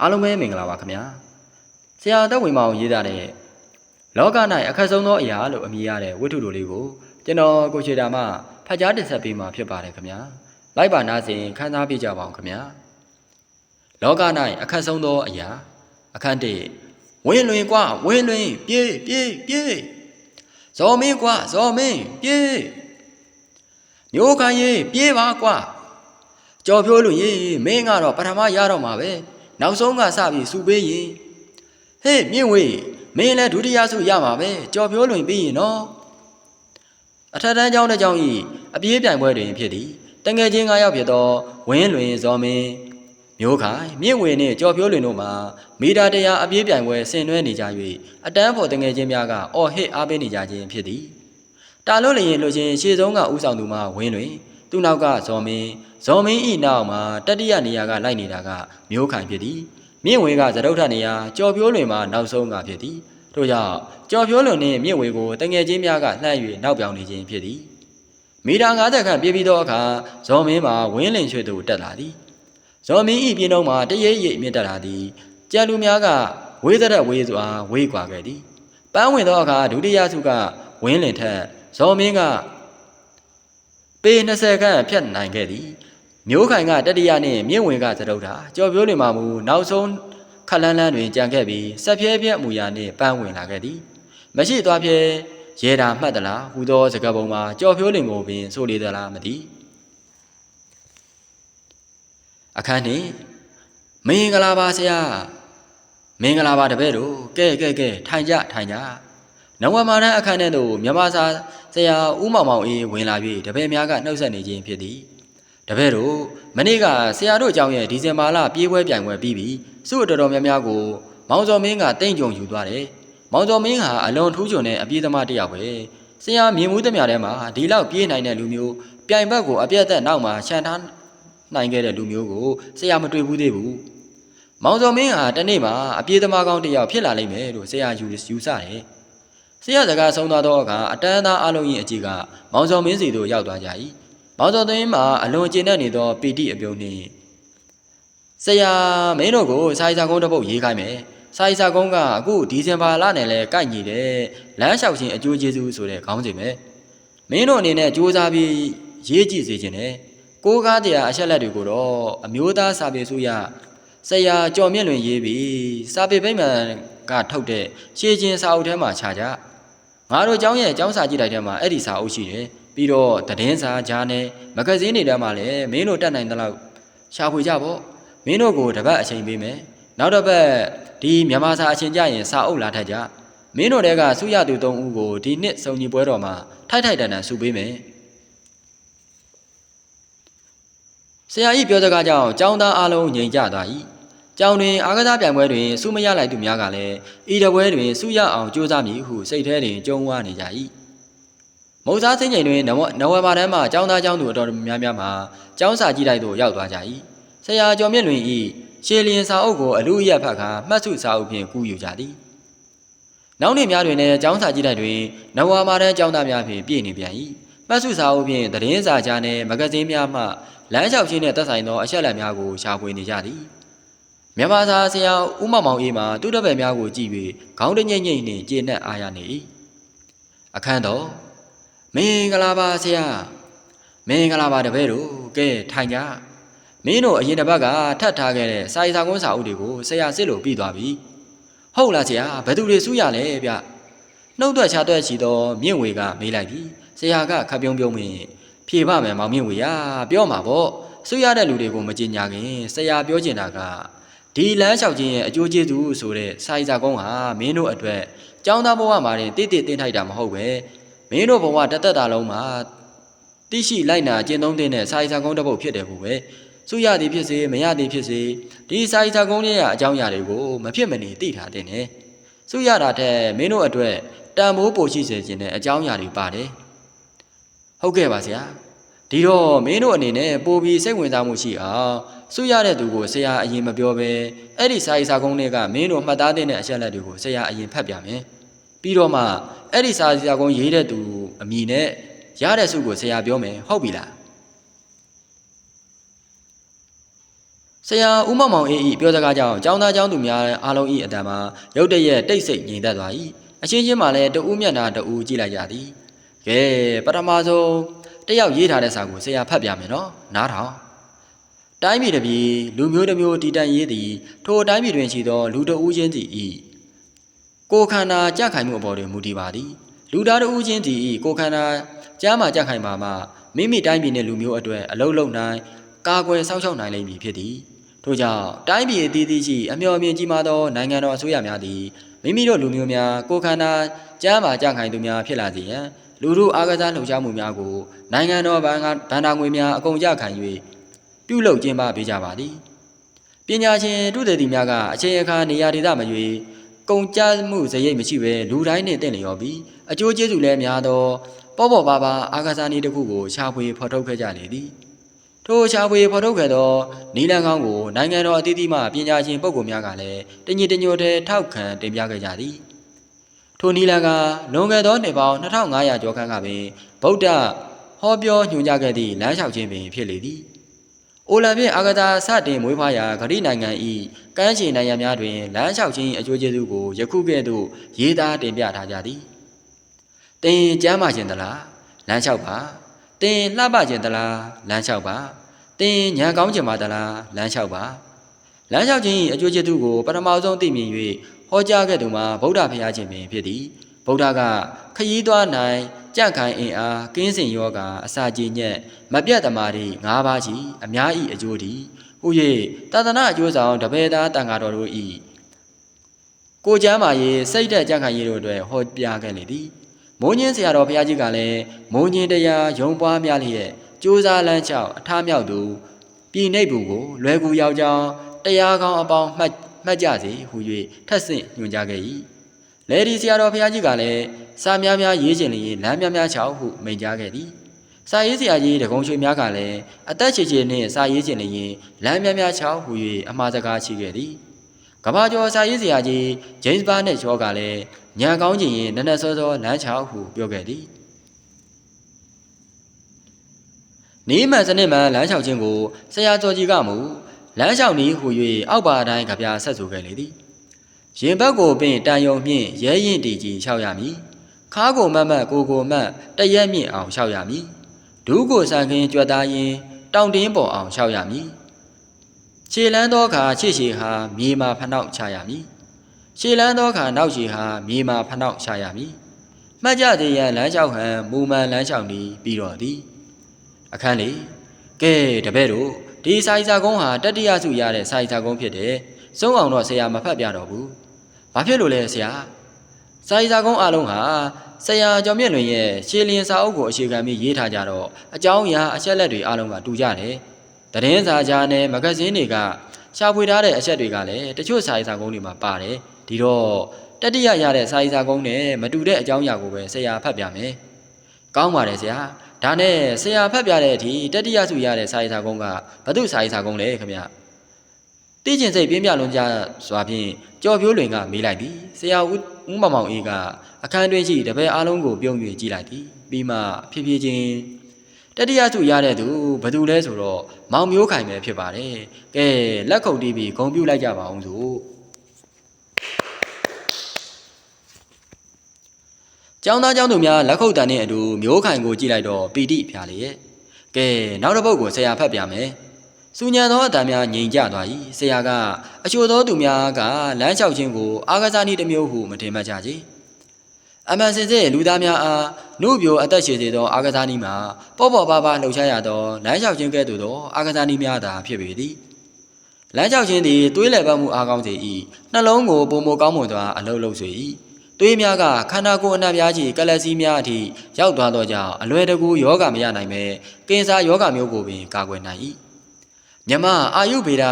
အားလုံးပဲမင်္ဂလာပါခင်ဗျာဆရာတက်ဝင်မအောင်ရေးသားတဲ့လောက၌အခက်ဆုံးသောအရာလို့အမည်ရတဲ့ဝတ္ထုတို့လေးကိုကျွန်တော်ကိုချေတာမှဖတ်ကြားတင်ဆက်ပေးမှာဖြစ်ပါတယ်ခင်ဗျာလိုက်ပါနာစဉ်ခန်းစားပေးကြပါအောင်ခင်ဗျာလောက၌အခက်ဆုံးသောအရာ အခန်းတစ်ဝင်းလွင်ကွာဝင်းလွင်ပြေးပြေးပြေးဇော်မင်းကွာဇော်မင်းပြေးမျိုးခိုင်ရေးပြေးပါကွာကြော်ဖြိုးလို့ရေးမင်းကတော့ပထမရတော့မှာပဲ နောက်ဆုံးကစပြီးစူပေးရင်ဟေးမြင့်ဝေးမင်းလည်းဒုတိယဆုရမှာပဲကြော်ဖြိုးလွင်ပြီးရင်နော်အထက်တန်းကျောင်းတစ်ကျောင်းဤအပြေးပြိုင်ပွဲတွင်ဖြစ်သည်တငယ်ချင်း၅ယောက်ဖြစ်သောဝင်းလွင်ဇော်မင်းမျိုးခိုင်မြင့်ဝေနှင့်ကြော်ဖြိုးလွင်တို့မှာမီတာတရာအပြေးပြိုင်ပွဲဆင်နွှဲနေကြ၍အတန်းဖို့တငယ်ချင်းများကအော်ဟစ်အားပေးနေကြခြင်းဖြစ်သည်တာလို့လျင်လို့ချင်းရှေ့ဆုံးကဥဆောင်သူမှဝင်းလွင် သူ့နောက်ကဇော်မင်းဇော်မင်းဤနောက်မှာတတိယနေရာကလိုက်နေတာကမျိုးခိုင်ဖြစ်သည်မြင့်ဝေကသရုတ်ထနေရာကြော်ပြိုးလွင်မှာနောက်ဆုံးကဖြစ်သည်ထို့ကြောင့်ကြော်ပြိုးလွင်နှင့်မြင့်ဝေကိုတငယ်ချင်းများကလှမ်း၍နောက်ပြောင်နေခြင်းဖြစ်သည်မီတာ90ခန့်ပြည့်ပြီးသောအခါဇော်မင်းမှာဝင်းလင်ရွှေသူတက်လာသည်ဇော်မင်းဤပြင်းတော့မှာတရေရိပ်မြင့်တက်လာသည်ကြံလူများကဝေးသက်ဝေးစွာဝေးကွာခဲ့သည်ပန်းဝင်သောအခါဒုတိယဆုကဝင်းလင်ထက်ဇော်မင်းက ပေ20ခန့်ဖြတ်နိုင်ခဲ့သည်မျိုးခိုင်ကတတိယနှင့်မြင့်ဝင်ကသရုပ်တာကြော်ပြိုးလင်မှမူနောက်ဆုံးခက်လန်းလန်းတွင်ကြံခဲ့ပြီးဆက်ပြဲပြဲအမူအရာနှင့်ပန်းဝင်လာခဲ့သည်မရှိသွားပြဲရဲတာမှတ်သလားဟူသောစကားပုံမှာကြော်ပြိုးလင်ကိုပင်ဆိုလေသလားမသိအခန်းနှင့်မင်္ဂလာပါဆရာမင်္ဂလာပါတပည့်တို့ကဲကဲကဲထိုင်ကြထိုင်ကြ နဝမာရန်အခန်းထဲသို့မြန်မာစာဆရာဦးမောင်မောင်အေးဝင်လာပြီးတပည့်များကနှုတ်ဆက်နေခြင်းဖြစ်သည်တပည့်တို့မနေ့ကဆရာတို့အကြောင်းရဲ့ဒီဇင်ဘာလပြေးပွဲပြိုင်ပွဲပြီးပြီးစုတော်တော်များများကို မောင်စော်မင်းကတိန့်ကြုံယူသွားတယ်မောင်စော်မင်းဟာအလွန်ထူးချွန်တဲ့အပြေးသမားတစ်ယောက်ပဲဆရာမြင်မှုသမျှထဲမှာဒီလောက်ပြေးနိုင်တဲ့လူမျိုးပြိုင်ဘက်ကိုအပြတ်သက်နောက်မှာခြံထားနိုင်ခဲ့တဲ့လူမျိုးကိုဆရာမတွေ့ဘူးသေးဘူးမောင်စော်မင်းဟာတနေ့မှာအပြေးသမားကောင်းတစ်ယောက်ဖြစ်လာလိမ့်မယ်လို့ဆရာယူယူဆတယ် ဆရာစကားဆုံးသွားသောအခါအတန်းသားအလုံး၏အကြည့်ကမောင်စော်မင်းစီသို့ရောက်သွားကြ၏မောင်စော်သိန်းမှာအလွန်ကျဉ်တဲ့နေသောပီတိအပြုံးနှင့်ဆရာမင်းတို့ကိုစာရေးစာကုန်းတစ်ပုဒ်ရေးခိုင်းမယ်စာရေးစာကုန်းကအခုဒီဇင်ဘာလနဲ့လဲကိုက်ညီတယ်လမ်းလျှောက်ခြင်းအကျိုးကျေးဇူးဆိုတဲ့ခေါင်းစဉ်ပဲမင်းတို့အနေနဲ့စူးစမ်းပြီးရေးကြည့်စေခြင်းနဲ့ကိုးကားတရားအချက်လက်တွေကိုတော့အမျိုးသားစာပေစုရဆရာကြော်မြင့်လွင်ရေးပြီးစာပေဗိမာန်ကထုတ်တဲ့ရှေးချင်းစာအုပ်ထဲမှာခြာကြ ငါတို့ကျောင်းရဲ့ကျောင်းစာကြည့်လိုက်တဲ့မှာအဲ့ဒီစာအုပ်ရှိတယ်ပြီးတော့သတင်းစာဂျာနယ်မဂဇင်းတွေထဲမှာလည်းမင်းတို့တက်နိုင်သလောက်ရှာဖွေကြပေါ့မင်းတို့ကိုတစ်ပတ်အချိန်ပေးမယ်နောက်တစ်ပတ်ဒီမြန်မာစာအချိန်ကြရင်စာအုပ်လာထက်ကြမင်းတို့တဲကစုရသူ၃ဦးကိုဒီနှစ်စုံညီပွဲတော်မှာထိုက်ထိုက်တန်တန်စုပေးမယ်ဆရာကြီးပြောစကားကြောင့်ចောင်းသားအလုံးငြိမ်ကြသွား၏ ကျောင်းတွင်အားကစားပြိုင်ပွဲတွင်စုမရလိုက်သူများကလည်းဤတပွဲတွင်စုရအောင်ကြိုးစားမည်ဟုစိတ်ထဲတွင်ကြုံဝါနေကြ၏မုံစားစင်းချိန်တွင်နဝနဝဘာတန်းမှကျောင်းသားကျောင်းသူအတော်များများမှာကျောင်းစာကြည့်လိုက်သို့ရောက်သွားကြ၏ဆရာကျော်မြင့်လွင်၏ရှေလျင်စာအုပ်ကိုအလူအရက်ဖတ်ကာမှတ်စုစာအုပ်ဖြင့်ကူးယူကြသည်နောက်နေ့များတွင်လည်းကျောင်းစာကြည့်လိုက်တွင်နဝဘာတန်းကျောင်းသားများဖြင့်ပြည့်နေပြန်၏မှတ်စုစာအုပ်ဖြင့်သတင်းစာကြားနှင့်မဂဇင်းများမှလမ်းလျှောက်ခြင်းနှင့်သက်ဆိုင်သောအချက်အလက်များကိုရှာဖွေနေကြသည် မြန်မာစာဆရာဦးမောင်မောင်အေးမှသူ့တပည့်များကိုကြည့်၍ခေါင်းတညိမ့်ညိမ့်နှင့်ကျေနပ်အားရနေ၏အခန်းတော်မင်္ဂလာပါဆရာမင်္ဂလာပါတပည့်တို့ကဲထိုင်ကြမင်းတို့အရင်တစ်ပတ်ကထပ်ထားခဲ့တဲ့စာရေးစာကွန်းစာအုပ်တွေကိုဆရာစစ်လို့ပြီးသွားပြီဟုတ်လားဆရာဘယ်သူတွေစုရလဲဗျနှုတ်ထွက်ချသွက်ချီသောမြင့်ဝေကမေးလိုက်ပြီဆရာကခပ်ပြုံးပြုံးမင်းဖြေပါမယ်မောင်မြင့်ဝေရပြောမှာပေါ့စုရတဲ့လူတွေကိုမကြင်ညာခင်ဆရာပြောချင်တာက ဒီလမ်းလျှောက်ခြင်းရဲ့အကျိုးကျေးဇူးဆိုတဲ့စာရေးစာကုန်းဟာမင်းတို့အတွက်ចောင်းသားဘဝမှာတင်တည်တည်တင်ထိုက်တာမဟုတ်ပဲမင်းတို့ဘဝတသက်တာလုံးမှာတိရှိလိုက်နာကျင့်သုံးတဲ့စာရေးစာကုန်းတစ်ပုဒ်ဖြစ်တယ်ဘူးပဲစုရသည်ဖြစ်စေမရသည်ဖြစ်စေဒီစာရေးစာကုန်းရဲ့အကြောင်းအရာတွေကိုမဖြစ်မနေသိထားတဲ့နဲ့စုရတာတဲ့မင်းတို့အတွက်တန်ဖိုးပိုရှိစေခြင်းနဲ့အကြောင်းအရာတွေပါတယ်ဟုတ်ကဲ့ပါဆရာဒီတော့မင်းတို့အနေနဲ့ပို့ပြီးစိတ်ဝင်စားမှုရှိအောင် စုရတဲ့သူကိုဆရာအရင်မပြောဘဲအဲ့ဒီစာရေးစာကုန်းတွေကမင်းတို့မှတ်သားတဲ့အချက်လက်တွေကိုဆရာအရင်ဖတ်ပြမယ်ပြီးတော့မှအဲ့ဒီစာရေးစာကုန်းရေးတဲ့သူအမည်နဲ့ရတဲ့စုကိုဆရာပြောမယ်ဟုတ်ပြီလားဆရာဦးမောင်မောင်အေးဤပြောစကားကြောင့်ចောင်းသားចောင်းသူများအားလုံးဤအတန်မှာရုတ်တရက်တိတ်ဆိတ်ငြိမ်သက်သွား၏အချင်းချင်းမှလည်းတဦးမျက်နှာတဦးကြည့်လိုက်ကြသည်ကဲပထမဆုံးတယောက်ရေးထားတဲ့စာကိုဆရာဖတ်ပြမယ်နော်နားထောင် တိုင်းပြည်တစ်ပြည်လူမျိုးတစ်မျိုးတည်တံ့ရေးသည်ထိုတိုင်းပြည်တွင်ရှိသော လူတဦးချင်းသည်ဤကိုယ်ခန္ဓာကြခိုင်မှုအပေါ်တွင်မူတည်ပါသည်လူသားတဦးချင်းသည်ဤကိုယ်ခန္ဓာကြားမှကြခိုင်ပါမှမိမိတိုင်းပြည်နှင့်လူမျိုးအတွက်အလုံးလုံးနိုင်ကာကွယ်စောင့်ရှောက်နိုင်လိမ့်မည်ဖြစ်သည်ထို့ကြောင့်တိုင်းပြည်အသီးသီးရှိအမျှော်အမြင်ကြီးမားသောနိုင်ငံတော်အစိုးရများသည်မိမိတို့လူမျိုးများကိုယ်ခန္ဓာကျမ်းမာကြခိုင်သူများဖြစ်လာစေရန်လူတို့အားကစားလှုပ်ရှားမှုများကိုနိုင်ငံတော်ဘဏ္ဍာဘဏ္ဍာငွေများအကုန်ကြခံ၍ ပြုလုပ်ကျင်းပပေးကြပါသည်ပညာရှင်တုသေတီများကအချိန်အခါနေရာဒေသမရွေကုန်ကြမှုစရိတ်မရှိဘဲလူတိုင်းနှင့်တင့်လျော်ပြီးအကျိုးကျေးဇူးလည်းများသောပေါ့ပေါ့ပါပါအားကစားနည်းတစ်ခုကိုရှာဖွေဖော်ထုတ်ခဲ့ကြလေသည်ထိုရှားပွေဖော်ထုတ်ခဲ့သောနီလန်ကောင်းကိုနိုင်ငံတော်အသီးသီးမှပညာရှင်ပုဂ္ဂိုလ်များကလည်းတညီတညိုတည်းထောက်ခံတင်ပြခဲ့ကြသည်ထိုနီလန်ကလွန်ခဲ့သောနှစ်ပေါင်း2500ကျော်ခန့်ကပင်ဗုဒ္ဓဟောပြောညွှန်ကြားခဲ့သည့်လမ်းလျှောက်ခြင်းပင်ဖြစ်လေသည် အိုလံပစ်အာဂတာစတင်မွေးဖွားရာဂရိနိုင်ငံ၏ကမ်းခြေနိုင်ငံများတွင်လမ်းလျှောက်ခြင်းအကျိုးကျေးဇူးကိုယခုကဲ့သို့ရေးသားတင်ပြထားကြသည်တင်ကျမ်းမာခြင်းသလားလမ်းလျှောက်ပါတင်လှပခြင်းသလားလမ်းလျှောက်ပါတင်ညာကောင်းခြင်းပါသလားလမ်းလျှောက်ပါလမ်းလျှောက်ခြင်း၏အကျိုးကျေးဇူးကိုပထမဆုံးသိမြင်၍ဟောကြားခဲ့သူမှာဗုဒ္ဓဖရာခြင်းပင်ဖြစ်သည်ဗုဒ္ဓကခရီးသွားနိုင် ကြန့်ခိုင်အင်အားကင်းစင်ယောဂအစာကြည်ညက်မပြတ်သမာဓိ၅ပါးရှိအများဤအကျိုးသည်ဟု၍သာသနာအကျိုးဆောင်တပည့်သားတန်ဃာတော်တို့ဤကိုကျမ်းမာရေးစိတ်သက်ကြန့်ခိုင်ရေးတို့အတွက်ဟောပြခဲ့လေသည်မိုးညင်းဆရာတော်ဘုရားကြီးကလည်းမိုးညင်းတရားယုံပွားများလျက်ကြိုးစားလန်းချောက်အထားမြောက်သူပြည်နှိပ်ဘူးကိုလွယ်ကူရောက်ကြောင်းတရားကောင်းအပေါင်းမှတ်မှတ်ကြစေဟု၍ထက်ဆင့်ညွှန်ကြားခဲ့၏ လေဒီဆရာတော်ဘုရားကြီးကလည်းစာများများရေးခြင်းလျင်လမ်းများများချောက်ဟုမိန့်ကြားခဲ့သည်စာရေးဆရာကြီးတကုံချွေများကလည်းအသက်ချေချေနှင့်စာရေးခြင်းလျင်လမ်းများများချောက်ဟု၍အမှားစကားရှိခဲ့သည်ကဘာကျော်စာရေးဆရာကြီးဂျိမ်းစ်ဘားနှင့်ချောကလည်းညာကောင်းခြင်းရင်နက်နက်စောစောလမ်းချောက်ဟုပြောခဲ့သည်နီးမှန်စနစ်မှန်လမ်းလျှောက်ခြင်းကိုဆရာကျော်ကြီးကမူလမ်းလျှောက်နည်းဟူ၍အောက်ပါတိုင်းကဗျာဆက်ဆိုခဲ့လေသည် ရင်ဘက်ကိုပင်တန်ယုံမြင့်ရဲရင်တီကြီးလျှောက်ရမည်ခါးကိုမတ်မတ်ကိုကိုမတ်တရက်မြင့်အောင်လျှောက်ရမည်ဒူးကိုဆန်ခင်းကြွက်သားရင်တောင်တင်းပေါ်အောင်လျှောက်ရမည်ခြေလန်းသောအခါခြေရှည်ဟာမြေမာဖနှောက်ချရမည်ခြေလန်းသောအခါနောက်ခြေဟာမြေမာဖနှောက်ချရမည်မှတ်ကြသေးရန်လမ်းလျှောက်ဟန်မူမှန်လမ်းလျှောက်နေပြီးတော့သည်အခန်းလေးကဲတပည့်တို့ဒီစာရီစာကုန်းဟာတတိယစုရတဲ့စာရီစာကုန်းဖြစ်တယ်စုံအောင်တော့ဆရာမဖတ်ပြတော့ဘူး ဘာဖြစ်လို့လဲဆရာစာရီစာကုန်းအလုံးဟာဆရာကျော်မြင့်လွင်ရဲ့ရှေလင်းစာအုပ်ကိုအခြေခံပြီးရေးထားကြတော့အကြောင်းအရာအချက်လက်တွေအလုံးကတူကြတယ်သတင်းစာကြားနဲ့မဂဇင်းတွေကရှာဖွေထားတဲ့အချက်တွေကလည်းတချို့စာရီစာကုန်းတွေမှာပါတယ်ဒီတော့တတိယရတဲ့စာရီစာကုန်းနဲ့မတူတဲ့အကြောင်းအရာကိုပဲဆရာဖတ်ပြမယ်ကောင်းပါတယ်ဆရာဒါနဲ့ဆရာဖတ်ပြတဲ့အထိတတိယစုရတဲ့စာရေးစာကုန်းကဘသူစာရေးစာကုန်းလဲခင်ဗျ တိကျင်စိတ်ပြင်းပြလွန်ကြစွာဖြင့်ကြော်ပြိုးလွင်ကမေးလိုက်သည်ဆရာဦးဦးမောင်မောင်အေးကအခန်းတွင်းရှိတပည့်အားလုံးကိုပြုံး၍ကြည့်လိုက်သည်ပြီးမှဖြည်းဖြည်းချင်းတတိယစုရတဲ့သူဘသူလဲဆိုတော့မောင်မျိုးခိုင်ပဲဖြစ်ပါတယ်ကဲလက်ခုပ်တီးပြီးဂုံပြုတ်လိုက်ကြပါအောင်စို့ကျောင်းသားကျောင်းသူများလက်ခုပ်တန်နဲ့အတူမျိုးခိုင်ကိုကြည့်လိုက်တော့ပီတိဖျားလေရဲ့ကဲနောက်တစ်ပုတ်ကိုဆရာဖတ်ပြမယ် စူညံသောအတန်များငြိမ်ကြသွား၏ဆရာကအချို့သောသူများကလမ်းလျှောက်ခြင်းကိုအာကစားနည်းတစ်မျိုးဟုမထင်မှတ်ကြကြအမှန်စင်စစ်လူသားများအားနှုတ်ပြိုအသက်ရှည်စေသောအာကစားနည်းမှာပေါ့ပေါ့ပါပါလှုပ်ရှားရသောလမ်းလျှောက်ခြင်းကဲ့သို့သောအာကစားနည်းများသာဖြစ်ပေသည်လမ်းလျှောက်ခြင်းသည်တွေးလည်ပတ်မှုအားကောင်းစေ၏နှလုံးကိုပုံမကောင်းမွန်စွာအလုံးလုံးစေ၏သွေးများကခန္ဓာကိုယ်အနှံ့ပြားကြီးကလပ်စည်းများအထိရောက်သွားသောကြောင့်အလွယ်တကူယောဂမရနိုင်ပဲကင်ဆာယောဂမျိုးကိုပင်ကာကွယ်နိုင်၏ မြမအာယုဗေဒ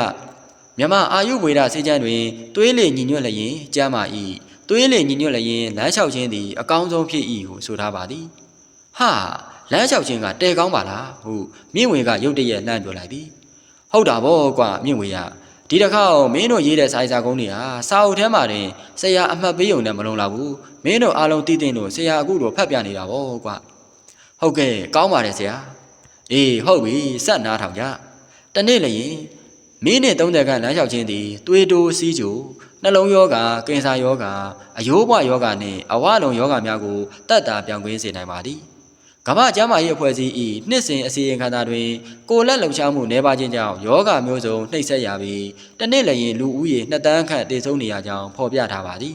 မြမအာယုဗေဒစေချမ်းတွင်သွေးလေညီညွတ်လျင်ကျမ်းမာ၏သွေးလေညီညွတ်လျင်လမ်းလျှောက်ခြင်းသည်အကောင်းဆုံးဖြစ်၏ဟုဆိုထားပါသည်ဟာလမ်းလျှောက်ခြင်းကတဲကောင်းပါလားဟုမြင့်ဝေကရုတ်တရက်လှမ်းပြောလိုက်သည်ဟုတ်တာဗောကွာမြင့်ဝေရဒီတစ်ခါမင်းတို့ရေးတဲ့စာရေးစာကုန်းတွေဟာစာအုပ်ထဲမှာတင်ဆရာအမှတ်ပေးုံနဲ့မလုံလောက်ဘူးမင်းတို့အားလုံးသိသိလို့ဆရာအခုလိုဖတ်ပြနေတာဗောကွာဟုတ်ကဲ့ကောင်းပါတယ်ဆရာအေးဟုတ်ပြီစက်နားထောင်ကြ တနေ့လည်းရင်မိနစ်30ခန့်လမ်းလျှောက်ခြင်းသည်သွေးတိုးစီးကြိုနှလုံးယောဂကင်ဆာယောဂအယိုးပွားယောဂနှင့်အဝလုံးယောဂများကိုတတ်တာပြောင်းကွင်းစေနိုင်ပါသည်ကမ္ဘာ့ကျန်းမာရေးအဖွဲ့အစည်း၏နှစ်စဉ်အစီရင်ခံစာတွင်ကိုယ်လက်လှုပ်ရှားမှုနှဲပါခြင်းကြောင့်ယောဂမျိုးစုံနှိပ်စက်ရပြီးတစ်နှစ်လျင်လူဦးရေ2တန်းခန့်တည်ဆုံနေရကြောင်းဖော်ပြထားပါသည်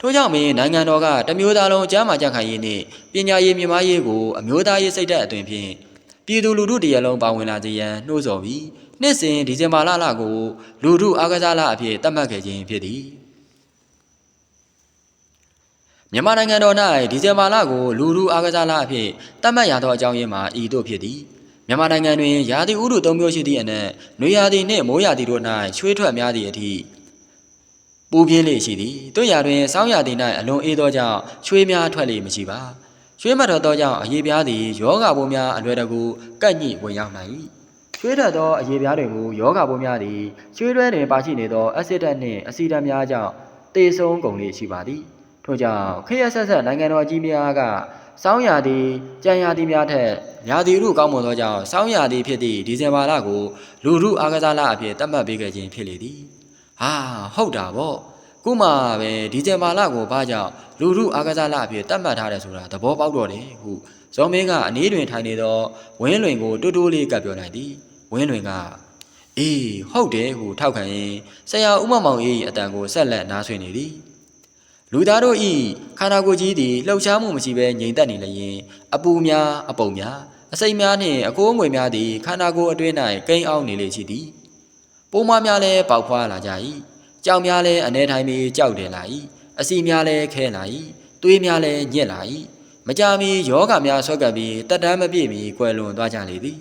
ထို့ကြောင့်မင်းနိုင်ငံတော်ကတမျိုးသားလုံးကျန်းမာကြံ့ခိုင်ရေးနှင့်ပညာရေးမြင့်မားရေးကိုအမျိုးသားရေးစိတ်ဓာတ်အသွင်ဖြင့် ပြည်သူလူထုတရလုံးပါဝင်လာစေရန်နှိုးဆော်ပြီးနှစ်စဉ်ဒီဇင်ဘာလလကိုလူထုအားကစားလအဖြစ်သတ်မှတ်ခဲ့ခြင်းဖြစ်သည်မြန်မာနိုင်ငံတော်၌ဒီဇင်ဘာလကိုလူထုအားကစားလအဖြစ်သတ်မှတ်ရသောအကြောင်းရင်းမှာဤသို့ဖြစ်သည်မြန်မာနိုင်ငံတွင်ရာသီဥတုသုံးမျိုးရှိသည့်အနက်နွေရာသီနှင့်မိုးရာသီတို့၌ချွေးထွက်များသည့်အထိပူပြင်းလေရှိသည်တို့ရာတွင်စောင်းရာသီ၌အလွန်အေးသောကြောင့်ချွေးများထွက်လေမရှိပါ ချွေးမထွက်သောကြောင့်အရေပြားသည်ယောဂပိုးများအလွယ်တကူကပ်ညှိဝင်ရောက်နိုင်၏ချွေးထွက်သောအရေပြားတွင်မူယောဂပိုးများသည်ချွေးတွဲတွင်ပါရှိနေသောအက်ဆစ်ဓာတ်နှင့်အဆီဓာတ်များကြောင့်တေဆုံးကုန်လေရှိပါသည်ထို့ကြောင့်ခရက်ဆက်ဆက်နိုင်ငံတော်ကြီးများကစောင်းရာသီကြံရာသီများထက်ရာသီဥတုကောင်းမွန်သောကြောင့်စောင်းရာသီဖြစ်သည့်ဒီဇင်ဘာလကိုလူထုအားကစားလအဖြစ်သတ်မှတ်ပေးခဲ့ခြင်းဖြစ်လေသည်ဟာဟုတ်တာဗော ခုမှပဲဒီဇင်ဘာလကိုဘာကြောင့်လူထုအားကစားလအဖြစ်သတ်မှတ်ထားတယ်ဆိုတာသဘောပေါက်တော့တယ်ဟုဇော်မင်းကအနည်းတွင်ထိုင်နေသောဝင်းလွင်ကိုတိုးတိုးလေးကပ်ပြောလိုက်သည်ဝင်းလွင်ကအေးဟုတ်တယ်ဟုထောက်ခံရင်ဆရာဦးမမောင်၏အတန်ကိုဆက်လက်နားဆွေနေသည်လူသားတို့ဤခန္ဓာကိုယ်ကြီးသည်လှုပ်ရှားမှုမရှိဘဲငြိမ်သက်နေလျင်အပူများအပုံများအစိမ်များနှင့်အကိုးအငွေများသည်ခန္ဓာကိုယ်အတွင်း၌ကိန်းအောင်နေလေရှိသည်ပိုးမွားများလည်းပေါက်ဖွာလာကြ၏ ကြောင်များလည်းအနေထိုင်ပြီးကြောက်တယ်လာ၏အစီများလည်းခဲလာ၏သွေးများလည်းညက်လာ၏မကြမီယောဂများဆွဲကပ်ပြီးတက်တမ်းမပြည့်မီကွယ်လွန်သွားကြလေသည်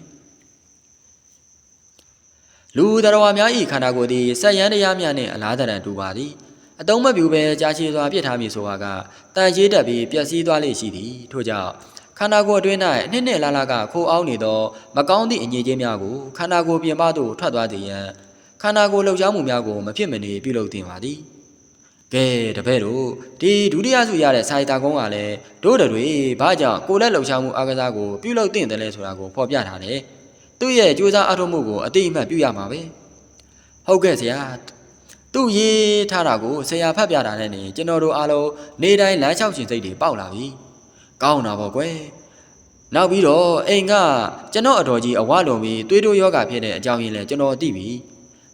လူတော်ဝါများ၏ခန္ဓာကိုယ်သည်ဆက်ရန်တရားများနှင့်အလားတရန်တူပါသည်အတုံးမပြူပဲကြာရှည်စွာပြစ်ထားမည်ဆိုတာကတန်ကြီးတက်ပြီးပျက်စီးသွားလေရှိသည်ထို့ကြောင့်ခန္ဓာကိုယ်အတွင်း၌နှစ်နှစ်လာလာကခိုးအောင်နေသောမကောင်းသည့်အငြိခြင်းများကိုခန္ဓာကိုယ်ပြင်ပသို့ထွက်သွားစေရန် ခန္ဓာကိုယ်လှုပ်ရှားမှုများကိုမဖြစ်မနေပြုလုပ်သင့်ပါသည်ကဲတပည့်တို့ဒီဒုတိယဆုရတဲ့စာရီတာကုန်းကလည်းတို့တွေဘာကြောင့်ကိုယ်လက်လှုပ်ရှားမှုအားကစားကိုပြုလုပ်သင့်တယ်လဲဆိုတာကိုဖော်ပြထားတယ်သူ့ရဲ့ကြိုးစားအထောက်မှုကိုအတိအမှတ်ပြုရမှာပဲဟုတ်ကဲ့ဆရာသူ့ရေးထားတာကိုဆရာဖတ်ပြတာနဲ့နေကျွန်တော်တို့အားလုံးနေတိုင်းလမ်းလျှောက်ရှင်စိတ်တွေပေါက်လာပြီကောင်းတာပေါ့ကွယ်နောက်ပြီးတော့အိမ်ကကျွန်တော်အတော်ကြီးအဝလွန်ပြီးသွေးတိုးယောဂဖြစ်တဲ့အကြောင်းရင်းလဲကျွန်တော်သိပြီ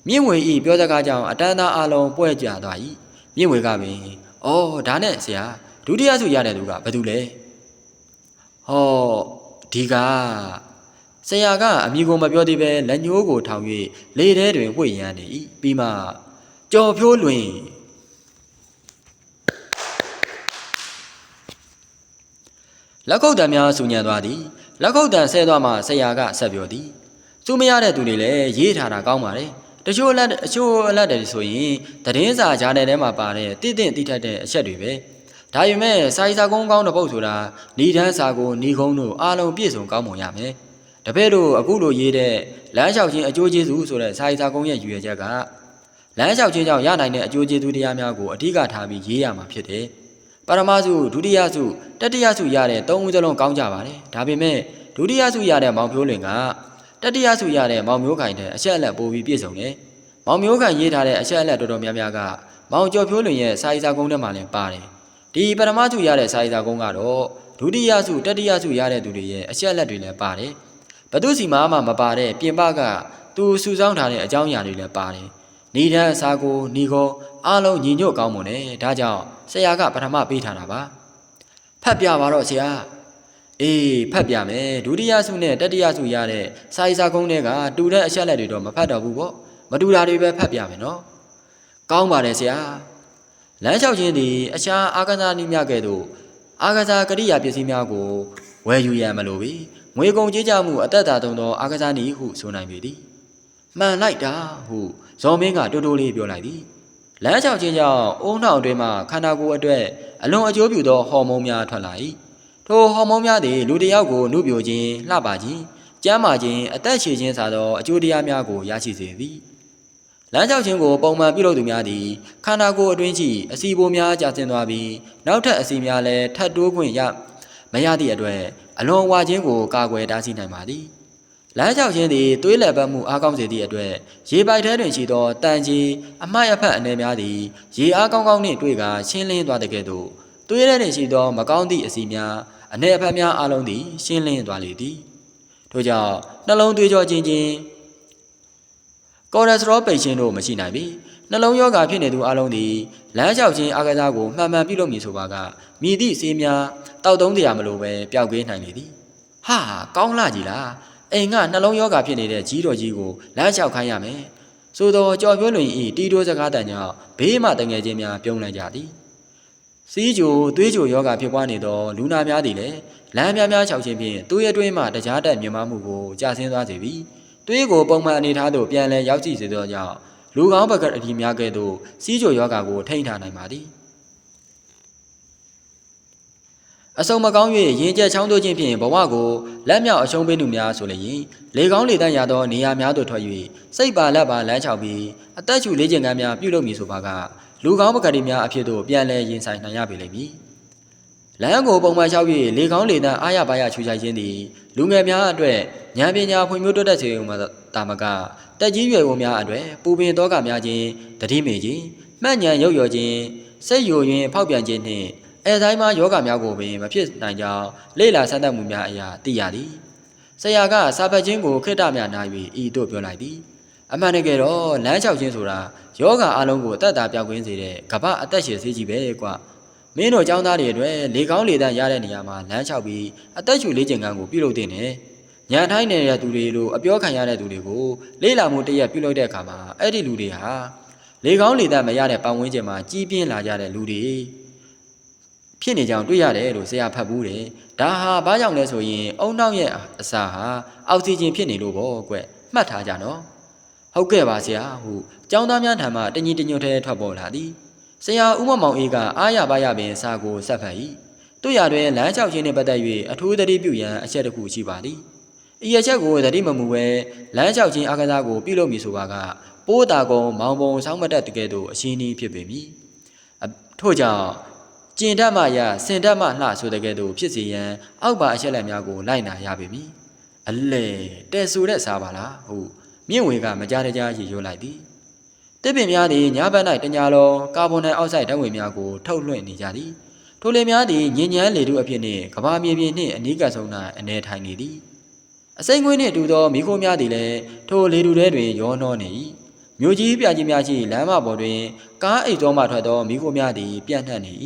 မြင့်ဝင်ဤပြောစကားကြောင့်အတန်းသားအလုံးပွဲကြသွား၏မြင့်ဝင်ကပင်ဩဒါနဲ့ဆရာဒုတိယဆုရတဲ့သူကဘယ်သူလဲဟောဒီကဆရာကအမိကိုမပြောသေးပဲလက်ညိုးကိုထောင်၍လေထဲတွင်ဝှေ့ရမ်းနေ၏ပြီးမှကြော်ဖြိုးလွင်လက်ခုပ်တံများဆူညံသွားသည်လက်ခုပ်တံဆဲသွားမှဆရာကဆက်ပြောသည်စူမရတဲ့သူတွေလည်းရေးထားတာကောင်းပါတယ် တချို့အလက်အချို့အလက်တွေဆိုရင်သတင်းစာဂျာနယ်ထဲမှာပါတဲ့တည်တင့်တိထိုက်တဲ့အချက်တွေပဲဒါပေမဲ့စာရီစာကုန်းကောင်းတဲ့ပုတ်ဆိုတာဏီဒန်းစာကိုဏီကုန်းတို့အားလုံးပြည့်စုံကောင်းမွန်ရမယ်တပည့်တို့အခုလိုရေးတဲ့လမ်းလျှောက်ခြင်းအကျိုးကျေးဇူးဆိုတဲ့စာရီစာကုန်းရဲ့ရည်ရွယ်ချက်ကလမ်းလျှောက်ခြင်းကြောင့်ရနိုင်တဲ့အကျိုးကျေးဇူးတရားများကိုအဓိကထားပြီးရေးရမှာဖြစ်တယ်ပရမစုဒုတိယစုတတိယစုရတဲ့သုံးဦးစလုံးကောင်းကြပါတယ်ဒါပေမဲ့ဒုတိယစုရတဲ့မောင်ဖြိုးလွင်က တတိယဆုရတဲ့မောင်မျိုးခိုင်တဲ့အချက်အလက်ပို့ပြီးပြည့်စုံတယ်။မောင်မျိုးခိုင်ရေးထားတဲ့အချက်အလက်တော်တော်များများကမောင်ကျော်ဖြိုးလွင်ရဲ့စာရေးစာကုန်းထဲမှာလည်းပါတယ်။ဒီပရမဆုရတဲ့စာရေးစာကုန်းကတော့ဒုတိယဆုတတိယဆုရတဲ့သူတွေရဲ့အချက်အလက်တွေလည်းပါတယ်။ဘသူစီမှာမှမပါတဲ့ပြင်ပကသူစုဆောင်းထားတဲ့အကြောင်းအရာတွေလည်းပါတယ်။နေတန်းအစာကိုညီကိုအားလုံးညီညွတ်ကောင်းမွန်တယ်။ဒါကြောင့်ဆရာကပထမပေးထားတာပါ။ဖတ်ပြပါတော့ဆရာ။ အေးဖတ်ပြမယ်ဒုတိယဆုနဲ့တတိယဆုရတဲ့စာရေးစာကုန်းတွေကတူတဲ့အချက်လက်တွေတော့မဖတ်တော့ဘူးပေါ့မတူတာတွေပဲဖတ်ပြမယ်နော်ကောင်းပါတယ်ဆရာလမ်းလျှောက်ခြင်းသည်အခြားအာကစားနည်းများကဲ့သို့အာကစားကရိယာပစ္စည်းများကိုဝယ်ယူရန်မလိုပေငွေကုန်ကြေးကြမှုအသက်သာသုံးသောအာကစားနည်းဟုဆိုနိုင်ပေသည်မှန်လိုက်တာဟုဇော်မင်းကတိုးတိုးလေးပြောလိုက်သည်လမ်းလျှောက်ခြင်းကြောင့်အုံနှောက်အတွင်းမှခန္ဓာကိုယ်အတွက်အလွန်အကျိုးပြုသောဟော်မုန်းများထွက်လာ၏ ထိုဟော်မုန်းများသည်လူတစ်ယောက်ကိုနှုတ်ပြခြင်းလှပခြင်းကျမ်းမာခြင်းအသက်ရှည်ခြင်းစသောအကျိုးတရားများကိုရရှိစေသည်လမ်းလျှောက်ခြင်းကိုပုံမှန်ပြုလုပ်သူများသည်ခန္ဓာကိုယ်အတွင်းရှိအစီပိုများကျဆင်းသွားပြီးနောက်ထပ်အစီများလည်းထပ်တိုးခွင့်ရမရသည့်အတွက်အလွန်ဝါခြင်းကိုကာကွယ်တားဆီးနိုင်ပါသည်လမ်းလျှောက်ခြင်းသည်သွေးလည်ပတ်မှုအားကောင်းစေသည့်အတွက်ရေပိုက်ထဲတွင်ရှိသောတန်ကြီးအမှားအဖက်အနေများသည်ရေအားကောင်းကောင်းနှင့်တွေ့ကာရှင်းလင်းသွားတဲ့ကဲ့သို့ သွေးထဲတွင်ရှိသော မကောင်းသည့်အစီများအနေအဖက်များအလုံးသည်ရှင်းလင်းသွားလေသည်ထို့ကြောင့်နှလုံးသွေးကြောချင်းချင်းကိုလက်စထရောပိတ်ခြင်းတို့မရှိနိုင်ပြီနှလုံးရောဂါဖြစ်နေသူအလုံးသည်လမ်းလျှောက်ခြင်းအားကစားကိုမှန်မှန်ပြုလုပ်မည်ဆိုပါကမြည်သည့်ဆေးများတောက်သုံးတရားမလို့ပဲပျောက်ကင်းနိုင်လေသည်ဟာကောင်းလာကြည်လားအိမ်ကနှလုံးရောဂါဖြစ်နေတဲ့ကြီးတော်ကြီးကိုလမ်းလျှောက်ခိုင်းရမယ်ဆိုတော့ကြော်ပြိုးလွင်ဤတီတိုးစကားတန်ကြောင့်ဘေးမှတငယ်ချင်းများပြုံးလိုက်ကြသည် စီးကြိုသွေးကြိုယောဂါဖြစ်ပွားနေသောလူနာများသည်လည်းလမ်းများများခြောက်ခြင်းဖြင့်သွေးအတွင်းမှတကြားတက်မြင်မမှုကိုကြာဆင်းသွားစေပြီးသွေးကိုပုံမှန်အနေထားသို့ပြန်လည်ရောက်ကြည့်စေသောကြောင့်လူကောင်းဘက်ကအဒီများကဲ့သို့စီးကြိုယောဂါကိုထိန်းထားနိုင်ပါသည်အစုံမကောင်း၍ရင်ကျက်ချောင်းတို့ခြင်းဖြင့်ဘဝကိုလက်မြောက်အရှုံးပေးသူများဆိုလျင်လေကောင်းလေတန့်ရသောနေရာများသို့ထွက်၍စိတ်ပါလက်ပါလမ်းချောက်ပြီးအသက်ရှူလေးကျင်ကမ်းများပြုလုပ်မည်ဆိုပါက လူကောင်းပကတိများအဖြစ်သို့ပြန်လည်ရင်ဆိုင်နိုင်ရပေလိမ့်မည်လမ်းကိုပုံမှန်လျှောက်၍လေကောင်းလေတန့်အားရပါရချူချိုက်ခြင်းသည်လူငယ်များအတွက်ဉာဏ်ပညာဖွံ့ဖြိုးတိုးတက်စေုံမှတာမကတက်ကြီးရွယ်ဝများအတွက်ပူပင်သောကများခြင်းတတိမေခြင်းမှတ်ဉဏ်ရုပ်ရော်ခြင်းစိတ်ယိုယွင်းဖောက်ပြန်ခြင်းနှင့်အဲတိုင်းမှာယောဂများကိုပင်မဖြစ်နိုင်ကြောင်းလေ့လာစမ်းသပ်မှုများအရာသိရသည်ဆရာကစာပတ်ခြင်းကိုခိတ္တမြနာ၍ဤသို့ပြောလိုက်သည်အမှန်တကယ်တော့လမ်းလျှောက်ခြင်းဆိုတာ ယောဂအလုံးကိုတတ်တာပြောက်ကွင်းစေတဲ့ကပ္ပအသက်ရှင်စေးကြီးပဲကွာမင်းတို့ចောင်းသားတွေအတွက်လေကောင်းလေတန့်ရတဲ့နေရာမှာလမ်းလျှောက်ပြီးအသက်ရှူလေးကျင်ကန်းကိုပြုလုပ်တဲ့နဲ့ညံထိုင်းနေတဲ့သူတွေလိုအပြောခံရတဲ့သူတွေကိုလေးလာမှုတရက်ပြုလုပ်တဲ့အခါမှာအဲ့ဒီလူတွေဟာလေကောင်းလေတန့်မရတဲ့ပတ်ဝန်းကျင်မှာကြီးပြင်းလာကြတဲ့လူတွေဖြစ်နေကြောင်တွေ့ရတယ်လို့ဆရာဖတ်ဘူးတယ်ဒါဟာဘာကြောင့်လဲဆိုရင်အုံနောက်ရဲ့အစာဟာအောက်ဆီဂျင်ဖြစ်နေလို့ပေါ့ကွမှတ်ထားကြနော် ဟုတ်ကဲ့ပါဆရာဟုចောင်းသားများထံမှတညီတညွတ်ထဲထွက်ပေါ်လာသည်ဆရာဦးမမောင်အေးကအားရပါရပင်စာကိုဆက်ဖတ်၏တို့ရတွင်လမ်းလျှောက်ခြင်းနှင့်ပတ်သက်၍အထူးသတိပြုရန်အချက်တစ်ခုရှိပါသည်ဤအချက်ကိုသတိမမူဘဲလမ်းလျှောက်ခြင်းအကစားကိုပြုလုပ်မည်ဆိုပါကပိုးတာကုံမောင်ပုံဆောင်းမတက်တကယ်တော့အရှင်းကြီးဖြစ်ပေမည်ထို့ကြောင့်ကျင်တတ်မှရစင်တတ်မှလှဆိုတဲ့ကဲ့သို့ဖြစ်စေရန်အောက်ပါအချက်လက်များကိုလိုက်နာရပေမည်အလဲတဲ့ဆိုတဲ့စားပါလားဟု မြင့်ဝေကမကြားတကြားရေရိုးလိုက်သည်တစ်ပင်များသည်ညဘက်၌တညာလုံးကာဗွန်ဒိုင်အောက်ဆိုက်ဓာတ်ငွေများကိုထုတ်လွှင့်နေကြသည်ထိုလေများသည်ညဉ့်ညမ်းလေထုအဖြစ်နှင့်ကဘာမြေပြင်နှင့်အနီးကပ်ဆုံး၌အနေထိုင်နေသည်အစိမ့်ငွေနှင့်တူသောမိခိုးများသည်လည်းထိုလေထုထဲတွင်ရောနှောနေ၏မြို့ကြီးပြကြီးများရှိလမ်းမပေါ်တွင်ကားအိတ်တော်မှထွက်သောမိခိုးများသည်ပြန့်နှံ့နေ၏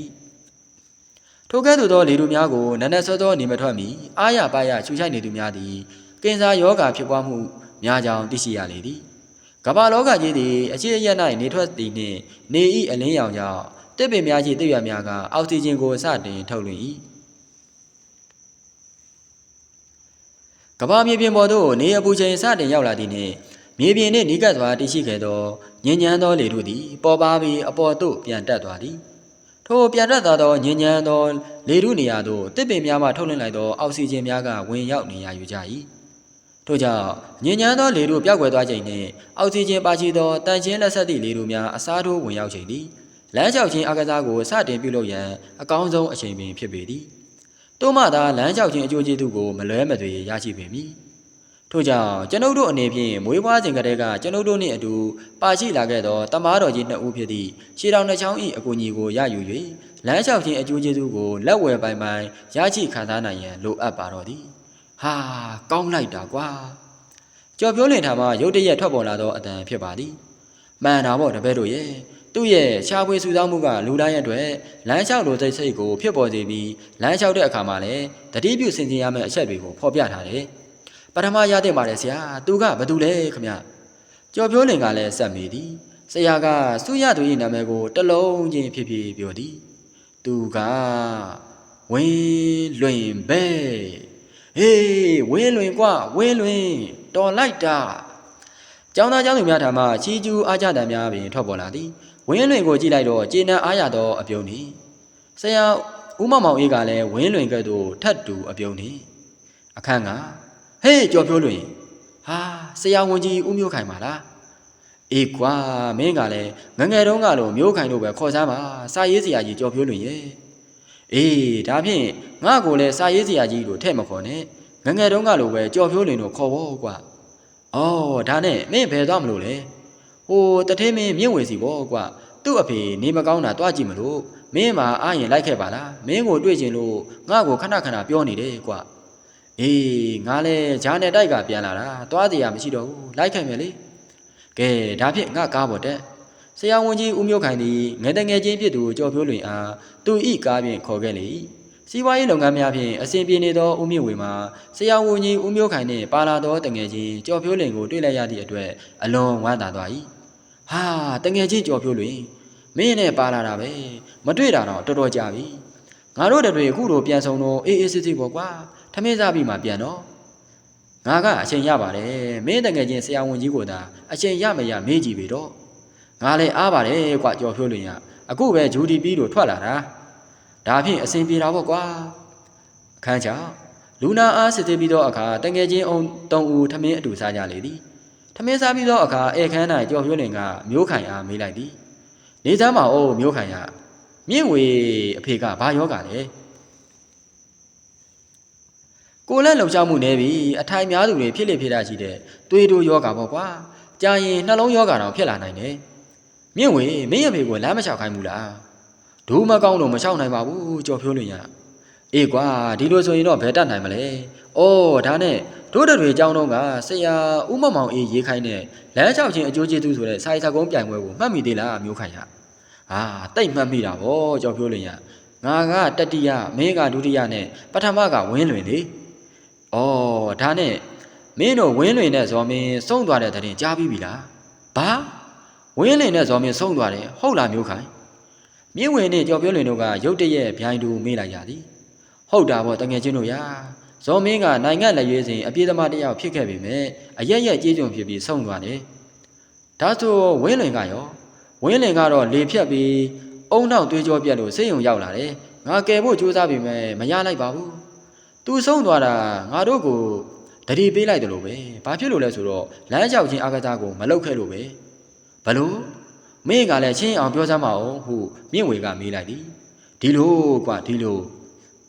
ထိုကဲ့သို့သောလေထုများကိုနက်နက်စောစောနေမထွက်မီအားရပါရချူချိုက်နေသူများသည်ကင်ဆာယောဂါဖြစ်ပွားမှု များကြောင်းသိရှိရလေသည်ကမ္ဘာလောကကြီးသည်အရှိအယက်၌နေထွက်သည်နှင့်နေ၏အလင်းရောင်ကြောင့်တစ်ပင်များရှိတစ်ရွက်များကအောက်ဆီဂျင်ကိုစတင်ထုတ်လွှင့်၏ကမ္ဘာမြေပြင်ပေါ်သို့နေအပူချိန်စတင်ရောက်လာသည်နှင့်မြေပြင်နှင့်နီးကပ်စွာတည်ရှိခဲ့သောညဉ့်ညမ်းသောလေထုသည်ပေါ်ပါပြီးအပေါ်သို့ပြန်တက်သွားသည်ထိုပြန်တက်သွားသောညဉ့်ညမ်းသောလေထုနေရာသို့တစ်ပင်များမှထုတ်လွှင့်လိုက်သောအောက်ဆီဂျင်များကဝင်ရောက်နေရယူကြ၏ ထို့ကြောင့်ညဉ့်ညမ်းသောလေထုပျောက်ကွယ်သွားချိန်နှင့်အောက်ဆီဂျင်ပါရှိသောတန်ချင်းလက်ဆက်သည့်လေထုများအစားထိုးဝင်ရောက်ချိန်သည်လမ်းလျှောက်ခြင်းအကစားကိုစတင်ပြုလုပ်ရန်အကောင်းဆုံးအချိန်ပင်ဖြစ်ပေသည်။တို့မှသာလမ်းလျှောက်ခြင်းအကျိုးကျေးဇူးကိုမလွဲမသွေရရှိပေမည်။ထို့ကြောင့်ကျွန်ုပ်တို့အနေဖြင့်မွေးဖွားခြင်းကတည်းကကျွန်ုပ်တို့နှင့်အတူပါရှိလာခဲ့သောတမားတော်ကြီးနှစ်ဦးဖြစ်သည့်ရှေးတော်နှစ်ချောင်း၏အကူအညီကိုရယူ၍လမ်းလျှောက်ခြင်းအကျိုးကျေးဇူးကိုလက်ဝယ်ပိုင်ပိုင်ရရှိခံစားနိုင်ရန်လိုအပ်ပါတော့သည်။ ဟာကောင်းလိုက်တာကွာ။ကြော်ပြောလင်ထာမှရုတ်တရက်ထွက်ပေါ်လာသောအတန်ဖြစ်ပါသည်။မှန်တာပေါ့တပည့်တို့ရဲ့သူ့ရဲ့ရှားပွေစုဆောင်းမှုကလူတိုင်းအတွက်လမ်းလျှောက်လိုစိတ်စိတ်ကိုဖြစ်ပေါ်စေပြီးလမ်းလျှောက်တဲ့အခါမှာလည်းတတိပြုဆင်ခြင်ရမယ့်အချက်တွေကိုဖော်ပြထားတယ်။ပထမရတဲ့ပါတယ်ဆရာ။သူကဘသူလဲခမ။ကြော်ပြိုးလင်ကလည်းစက်မိသည်။ဆရာကစုရသူ၏နာမည်ကိုတလုံးချင်းဖြစ်ဖြစ်ပြောသည်။သူကဝင်းလွင်ပဲ။ ဟေးဝင်းလွင်ကွဝင်းလွင်တော်လိုက်တာ။ကျောင်းသားကျောင်းသူများထံမှချီးကျူးအားကြတံများပင်ထွက်ပေါ်လာသည်။ဝင်းလွင်ကိုကြည့်လိုက်တော့ကျေနပ်အားရသောအပြုံးနေဆရာဦးမောင်မောင်အေးကလည်းဝင်းလွင်ကဲ့သို့ထတ်တူအပြုံးနေအခန်းကဟေးကြော်ဖြိုးလွင်ဟာဆရာဝန်ကြီးဦးမျိုးခိုင်ပါလားအေးကွာမင်းကလည်းငငယ်တုန်းကလိုမျိုးခိုင်တို့ပဲခေါ်စားပါစာရေးစရာကြီးကြော်ဖြိုးလွင်ရဲ့ အေးဒါဖြင့်ငါ့ကိုလည်းစာရေးစရာကြီးလို့ထဲ့မခေါ်နဲ့ငငယ်တုန်းကလိုပဲကြော်ဖြိုးလင်တို့ခေါ်ဖို့ကွာအော်ဒါနဲ့မင်းဘယ်သွားမလို့လဲဟိုတထင်းမင်းမြင့်ဝေစီပေါ့ကွာသူ့အဖေနေမကောင်းတာတွားကြည့်မလို့မင်းမှာအားရင်လိုက်ခဲ့ပါလားမင်းကိုတွေ့ချင်လို့ငါ့ကိုခဏခဏပြောနေတယ်ကွာအေးငါလဲဂျားနဲ့တိုက်ကပြန်လာတာတွားတရားမရှိတော့ဘူးလိုက်ခဲ့မယ်လေကဲဒါဖြင့်ငါကားပေါ်တက် ဆရာဝန်ကြီးဦးမျိုးခိုင်သည်ငယ်တငယ်ချင်းဖြစ်သူကြော်ဖြိုးလွင်အားသူဤကားဖြင့်ခေါ်ခဲ့လေ၏စီးပွားရေးလုပ်ငန်းများဖြင့်အစဉ်ပြေနေသောဦးမြင့်ဝေမှာဆရာဝန်ကြီးဦးမျိုးခိုင်နှင့်ပါလာသောတငယ်ချင်းကြော်ဖြိုးလင်ကိုတွေ့လိုက်ရသည့်အတွက်အလွန်ဝမ်းသာသွား၏ဟာတငယ်ချင်းကြော်ဖြိုးလင်မင်းနဲ့ပါလာတာပဲမတွေ့တာတော့တော်တော်ကြာပြီငါတို့တတွေအခုလိုပြန်ဆောင်တော့အေးအေးဆေးဆေးပေါ့ကွာထမင်းစားပြီးမှပြန်တော့ငါကအချိန်ရပါတယ်မင်းတငယ်ချင်းဆရာဝန်ကြီးကိုသာအချိန်ရမရမေးကြည့်ပြီတော့ ငါလည်းအားပါတယ်ကွာကြော်ဖြိုးလင်ရအခုပဲဂျူဒီပီးတို့ထွက်လာတာဒါဖြင့်အစဉ်ပြေတာပေါ့ကွာအခန်းချောင်းလူနာအားစစ်သေးပြီးသောအခါတငယ်ချင်းအောင်တုံဦးထမင်းအတူစားကြလေသည်ထမင်းစားပြီးသောအခါဧခန်း၌ကြော်ဖြိုးလင်ကမျိုးခိုင်အားမေးလိုက်သည်နေသားမအိုးမျိုးခိုင်ရမြင့်ဝေအဖေကဘာယောဂလဲကိုလက်လုံချမှုနေပြီအထိုင်များသူတွေဖြစ်လေဖြစ်တာရှိတဲ့သွေးတိုးယောဂပေါ့ကွာကြာရင်နှလုံးယောဂတောင်ဖြစ်လာနိုင်တယ် မြင့်ဝေမင်းအဖေကိုလမ်းမလျှောက်ခိုင်းဘူးလားဒူးမကောင်းလို့မလျှောက်နိုင်ပါဘူးကြော်ဖြိုးလွင်ရအေးကွာဒီလိုဆိုရင်တော့ဘယ်တတ်နိုင်မလဲအော်ဒါနဲ့တို့တွေအကြောင်းတော့ကဆရာဦးမမောင်အေးရေးခိုင်းတဲ့လမ်းလျှောက်ခြင်းအကျိုးကျေးဇူးဆိုတဲ့စာရေးစာကုန်းပြိုင်ပွဲကိုမှတ်မိသေးလားမျိုးခိုင်ရအာတိတ်မှတ်မိတာဗောကြောက်ဖြိုးလင်ရငါကတတိယမင်းကဒုတိယနဲ့ပထမကဝင်းလွင်လေဩဒါနဲ့မင်းတို့ဝင်းလွင်နဲ့ဇော်မင်းစုံသွားတဲ့တဲ့ရင်ကြားပြီးပြီလားဘာ ဝင်းလွင်နဲ့ဇော်မင်းစုံသွားတယ်ဟုတ်လားမျိုးခိုင်မြင့်ဝင်နဲ့ကြောက်ဖြိုးလင်တို့ကရုတ်တရက်ဗျိုင်းတူမေးလိုက်ရသည်ဟုတ်တာဗောတငယ်ချင်းတို့ရာဇော်မင်းကနိုင်ငံလက်ရွေးစဉ်အပြည့်သမားတယောက်ဖြစ်ခဲ့ပေမဲ့အရက်ရက်ကြေးကြုံဖြစ်ပြီးဆုံးသွားတယ်ဒါဆိုဝင်းလွင်ကရောဝင်းလင်ကတော့လေဖြတ်ပြီးအုံနောက်သွေးကြောပြက်လို့စိတ်ယုံရောက်လာတယ်ငါကယ်ဖို့ကြိုးစားပြီမဲ့မရလိုက်ပါဘူးသူဆုံးသွားတာငါတို့ကိုတတိပေးလိုက်တယ်လို့ပဲဘာဖြစ်လို့လဲဆိုတော့လမ်းလျှောက်ခြင်းအကစားကိုမလုပ်ခဲ့လို့ပဲ ဘလို့မင်းကလည်းချင်းအောင်ပြောစမ်းမအောင်ဟုမြင့်ဝေကမေးလိုက်သည်ဒီလိုကွာဒီလို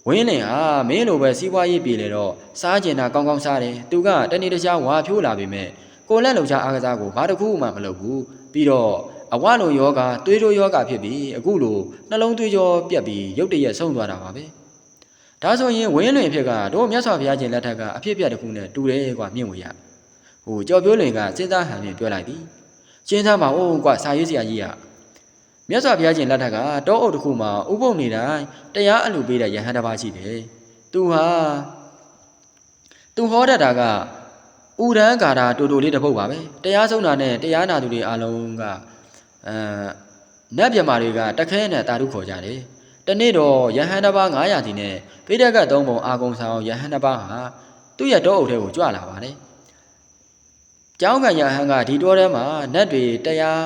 ဝင်းလင်ဟာမင်းလိုပဲစီးပွားရေးပြည်လေတော့စားကျင်တာကောင်းကောင်းစားတယ်သူကတနေ့တခြားဝါဖြိုးလာပြီမဲ့ကိုလက်လုံချအားကစားကိုဘာတစ်ခုမှမလုပ်ဘူးပြီးတော့အဝလိုယောဂသွေးတိုးယောဂဖြစ်ပြီးအခုလိုနှလုံးသွေးကြောပြက်ပြီးရုတ်တရက်ဆုံးသွားတာပါပဲဒါဆိုရင်ဝင်းလွင်ဖြစ်ကတို့မြတ်စွာဘုရားရှင်လက်ထက်ကအဖြစ်ပြက်တစ်ခုနဲ့တူတယ်ကွာမြင့်ဝေရဟိုကြော်ပြိုးလွင်ကစဉ်းစားဟန်ဖြင့်ပြောလိုက်သည် စဉ်းစားပါဦးကွာစာရေးဆရာကြီးကမြတ်စွာဘုရားရှင်လက်ထက်ကတောအုပ်တစ်ခုမှာဥပုံနေတိုင်းတရားအလူပေးတဲ့ယဟန်တစ်ပါးရှိတယ်သူဟာသူဟောတတ်တာကဥရန်ကာတာတူတူလေးတစ်ပုတ်ပါပဲတရားဆုံးတာနဲ့တရားနာသူတွေအားလုံးကအဲနတ်ပြမာတွေကတခဲနဲ့တာရုခေါ်ကြတယ်တနေ့တော့ယဟန်တစ်ပါး900တီနဲ့ပိဋကတ်သုံးပုံအာကုံဆောင်ယဟန်တစ်ပါးဟာသူ့ရဲ့တောအုပ်ထဲကိုကြွလာပါတယ် ကျောင်းကယဟန်ကဒီတောထဲမှာနတ်တွေတရား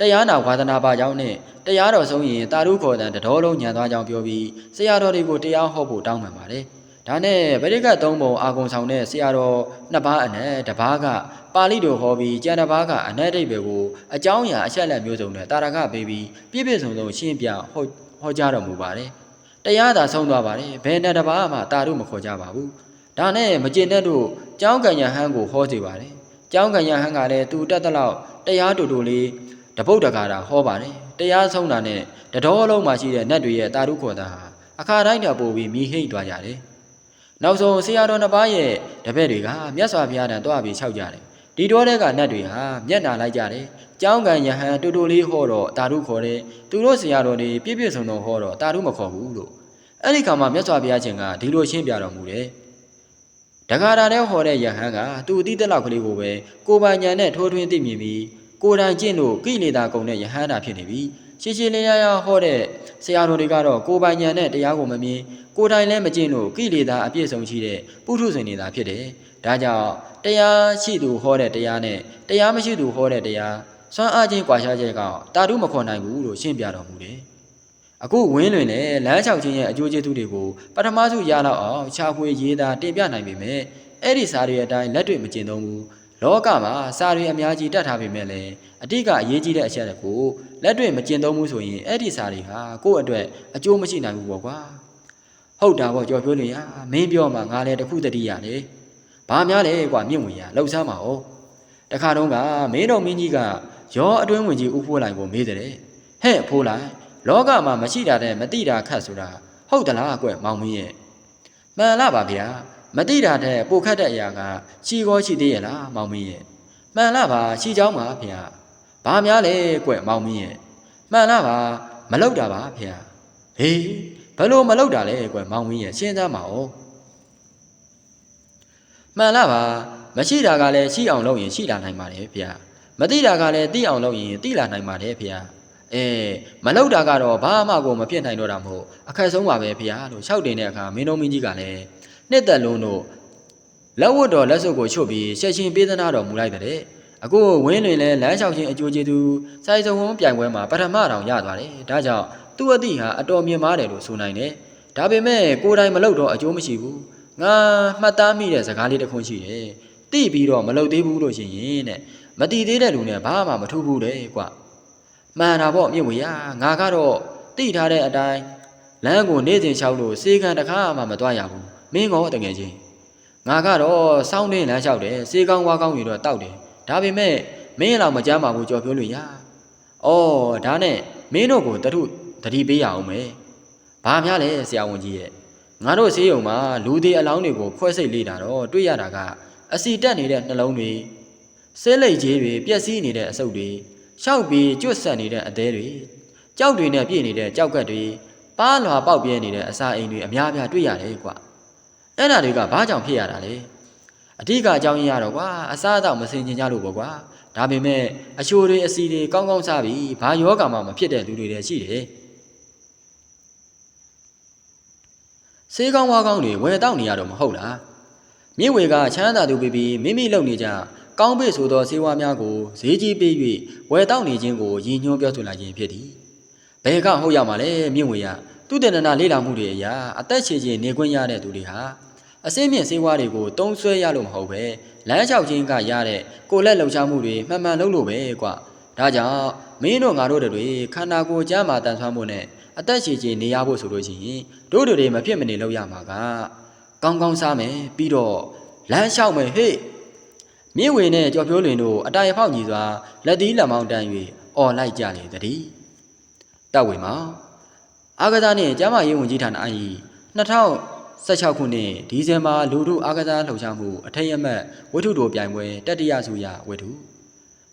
တရားနာဝါဒနာပါကြောင်းနဲ့တရားတော်ဆုံးရင်တာရုခေါ်တဲ့တတော်လုံးညံသွားကြောင်းပြောပြီးဆရာတော်တွေကိုတရားဟောဖို့တောင်းပန်ပါတယ်ဒါနဲ့ဗရိကသုံးပုံအာကုံဆောင်တဲ့ဆရာတော်နှစ်ပါးအနက်တစ်ပါးကပါဠိတော်ဟောပြီးကျန်တစ်ပါးကအနက်အိဗေကိုအကြောင်းအရာအချက်လက်မျိုးစုံနဲ့တာရကပေးပြီးပြည့်ပြည့်စုံစုံရှင်းပြဟောဟောကြားတော်မူပါတယ်။တရားသာဆုံးသွားပါတယ်။ဘယ်နဲ့တစ်ပါးမှတာတို့မခေါ်ကြပါဘူး။ဒါနဲ့မကျင်တဲ့တို့ကျောင်းကံရဟန်းကိုဟောစေပါတယ်။ ကျောင်းကံရဟန်းကလည်းသူတက်တဲ့လောက်တရားတူတူလေးတပုတ်တကာတာဟောပါတယ်။တရားဆုံးတာနဲ့တတော်လုံးမှာရှိတဲ့နတ်တွေရဲ့တာရုခေါ်တာဟာအခါတိုင်းတော့ပို့ပြီးမိဟိတ်သွားကြတယ်။နောက်ဆုံးဆရာတော်နှစ်ပါးရဲ့တပည့်တွေကမြတ်စွာဘုရားတန်တွားပြီးခြောက်ကြတယ်ဒီတော့တဲ့ကနတ်တွေဟာမျက်နာလိုက်ကြတယ်။ကျောင်းကန်ယဟန်တူတူလေးဟောတော့တာရုခေါ်တယ်။သူတို့ဆရာတော်တွေပြည့်ပြည့်စုံစုံဟောတော့တာရုမခေါ်ဘူးလို့။အဲ့ဒီခါမှာမြတ်စွာဘုရားရှင်ကဒီလိုရှင်းပြတော်မူတယ်။ တခါတာတဲ့ဟောတဲ့ယဟန်ကသူအတိတက်လောက်ကလေးကိုပဲကိုပိုင်ညာနဲ့ထိုးထွင်းသိမြင်ပြီးကိုယ်တိုင်ကျင့်လို့ကိလေသာကုန်တဲ့ယဟန်တာဖြစ်နေပြီ။ရှင်းရှင်းလင်းလင်းဟောတဲ့ဆရာတော်တွေကတော့ကိုပိုင်ညာနဲ့တရားကိုမမြင်ကိုယ်တိုင်လည်းမကျင့်လို့ကိလေသာအပြည့်စုံရှိတဲ့ပုထုဇဉ်နေတာဖြစ်တယ်။ဒါကြောင့်တရားရှိသူဟောတဲ့တရားနဲ့တရားမရှိသူဟောတဲ့တရားစွမ်းအားချင်းကွာခြားချက်ကတာတုမခေါ်နိုင်ဘူးလို့ရှင်းပြတော်မူတယ်။ အခုဝင်းလွင်နဲ့လမ်းလျှောက်ခြင်းရဲ့အကျိုးကျေးဇူးတွေကိုပထမစုရလောက်အောင်ခြာဖွေရေးတာတင်ပြနိုင်ပေမဲ့အဲ့ဒီစာတွေအတိုင်းလက်တွေ့မကျင့်သုံးဘူး။လောကမှာစာတွေအများကြီးတတ်ထားပေမဲ့လည်းအတိကအရေးကြီးတဲ့အချက်တွေကိုလက်တွေ့မကျင့်သုံးဘူးဆိုရင်အဲ့ဒီစာတွေဟာကိုယ့်အတွက်အကျိုးမရှိနိုင်ဘူးပေါ့ကွာ။ဟုတ်တာပေါ့ကြော်ဖြိုးလင်ရမင်းပြောမှငါလည်းတခုတတိရတယ်ဘာများလဲကွာမြင့်ဝင်ရလှုပ်ရှားမှာ哦တခါတုန်းကမင်းတော်မင်းကြီးကရောအတွင်းဝင်ကြီးဥဖိုးလိုက်ကိုမေးတယ်ဟဲ့ဖိုးလိုက် လောကမှာမရှိတာတဲ့မတိတာခတ်ဆိုတာဟုတ်သလားကွမောင်မင်းရဲ့မှန်လားပါဗျာမတိတာတဲ့ပိုခတ်တဲ့အရာကချီကောရှိသေးရဲ့လားမောင်မင်းရဲ့မှန်လားပါချီချောင်းပါဗျာဘာများလဲကွမောင်မင်းရဲ့မှန်လားပါမလောက်တာပါဗျာဟေးဘယ်လို့မလောက်တာလဲကွမောင်မင်းရဲ့ရှင်းသားမအောင်မှန်လားပါမရှိတာကလည်းရှိအောင်လုပ်ရင်ရှိလာနိုင်ပါတယ်ဗျာမတိတာကလည်းတိအောင်လုပ်ရင်တိလာနိုင်ပါတယ်ဗျာ အဲမလောက်တာကတော့ဘာမှကိုမဖြစ်နိုင်တော့တာမဟုတ်အခက်ဆုံးပါပဲဗျာလို့ရှောက်တင်တဲ့အခါမင်းတော်မင်းကြီးကလည်းနှစ်သက်လုံးတို့လက်ဝတ်တော်လက်စုပ်ကိုချုပ်ပြီးရှက်ရှင်ပေးသနာတော်မူလိုက်တဲ့အခုဝင်းလွင်လဲလမ်းလျှောက်ခြင်းအကျိုးကျေးဇူးစိုက်စုံဝန်းပြိုင်ပွဲမှာပထမတောင်ရသွားတယ်ဒါကြောင့်သူ့အသည့်ဟာအတော်မြင့်မားတယ်လို့ဆိုနိုင်တယ်ဒါပေမဲ့ကိုယ်တိုင်မလုပ်တော့အကျိုးမရှိဘူးငါမှတ်သားမိတဲ့စကားလေးတစ်ခုရှိတယ်တိပြီးတော့မလုပ်သေးဘူးလို့ရှိရင်တဲ့မတိသေးတဲ့လူနဲ့ဘာမှမထူးဘူးတဲ့ကွ မှန်တာပေါ့မြင့်ဝေရငါကတော့တိထားတဲ့အတိုင်းလမ်းကိုနေစဉ်လျှောက်လို့စေကံတစ်ခါမှမသွားရဘူးမင်းကောတကယ်ချင်းငါကတော့စောင်းနေလမ်းလျှောက်တယ်စေကောင်းဝါကောင်းတွေတော့တောက်တယ်ဒါပေမဲ့မင်းလောက်မကြမ်းပါဘူးကြော်ပြောလို့ရဩဒါနဲ့မင်းတို့ကိုတထုတတိပေးရအောင်မယ်ဘာများလဲဆရာဝန်ကြီးရဲ့ငါတို့ဆေးရုံမှာလူသေးအလောင်းတွေကိုခွဲစိတ်လေးတာတော့တွေ့ရတာကအစီတက်နေတဲ့နှလုံးတွေဆဲလိတ်ကြီးတွေပျက်စီးနေတဲ့အဆုပ်တွေ ရှောက်ပြီးကျွတ်ဆက်နေတဲ့အသေးတွေကြောက်တွေနဲ့ပြည့်နေတဲ့ကြောက်ကက်တွေပါးလွာပေါက်ပြဲနေတဲ့အစာအိမ်တွေအများအပြားတွေ့ရတယ်ကွာအဲ့ဒါတွေကဘာကြောင့်ဖြစ်ရတာလဲအဓိကအကြောင်းရင်းရတော့ကွာအစားအသောက်မစင်ကျင်ကြလို့ပေါ့ကွာဒါပေမဲ့အချိုတွေအစီတွေကောင်းကောင်းစားပြီးဘာယောဂါမှမဖြစ်တဲ့လူတွေလည်းရှိတယ်ဆေးကောင်းဝါကောင်းတွေဝယ်တောက်နေရတော့မဟုတ်လားမြင့်ဝေကချမ်းသာသူပြီးပြီးမိမိလုပ်နေကြ ကောင်းပေဆိုသောဆေးဝါးများကိုဈေးကြီးပေး၍ဝယ်တောက်နေခြင်းကိုရည်ညွှန်းပြောဆိုလာခြင်းဖြစ်သည်ဘယ်ကဟုတ်ရမှာလဲမြင့်ဝေရသူတည်နာလေးလာမှုတွေအရာအသက်ရှည်ခြင်းနေခွင့်ရတဲ့သူတွေဟာအစင်းမြင့်ဆေးဝါးတွေကိုတုံးဆွဲရလို့မဟုတ်ပဲလမ်းလျှောက်ခြင်းကရတဲ့ကိုလက်လှုပ်ရှားမှုတွေမှန်မှန်လုပ်လို့ပဲကွာဒါကြောင့်မင်းတို့ငါတို့တွေခန္ဓာကိုယ်ကြမ်းမာတန်ဆွမ်းမှုနဲ့အသက်ရှည်ခြင်းနေရဖို့ဆိုလို့ရှိရင်တို့တွေမဖြစ်မနေလုပ်ရမှာကကောင်းကောင်းစားမယ်ပြီးတော့လမ်းလျှောက်မယ်ဟေ့ မြင့်ဝင်နဲ့ကြော်ဖြိုးလွင်တို့အတိုင်ဖောက်ညီစွာလက်သီးလက်မောင်းတန်း၍အော်လိုက်ကြလေတည်းတပ်ဝင်မှာအာဂသာနှင့်ကျမ်းမာရေးဝန်ကြီးဌာနအ၏2016ခုနှစ်ဒီဇင်ဘာလူထုအာဂသာလှုပ်ရှားမှုအထက်ရမတ်ဝိထုတို့ပြိုင်ပွဲတတိယဆုရဝိထု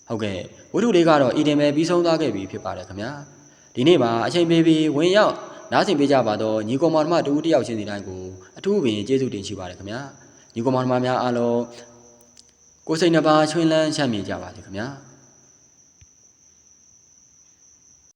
ဟုတ်ကဲ့ဝိထုလေးကတော့ဤတင်ပဲပြီးဆုံးသွားခဲ့ပြီဖြစ်ပါတယ်ခင်ဗျာဒီနေ့မှာအချိန်ပေးပြီးဝင်ရောက်နားဆင်ပေးကြပါတော့ညီကောင်မောင်မတူတယောက်ချင်းစီတိုင်းကိုအထူးပင်ကျေးဇူးတင်ရှိပါတယ်ခင်ဗျာညီကောင်မောင်မများအားလုံး ကိုယ်စိတ်နှပါချွင်းလန်းချမ်းမြေကြပါစေခင်ဗျာ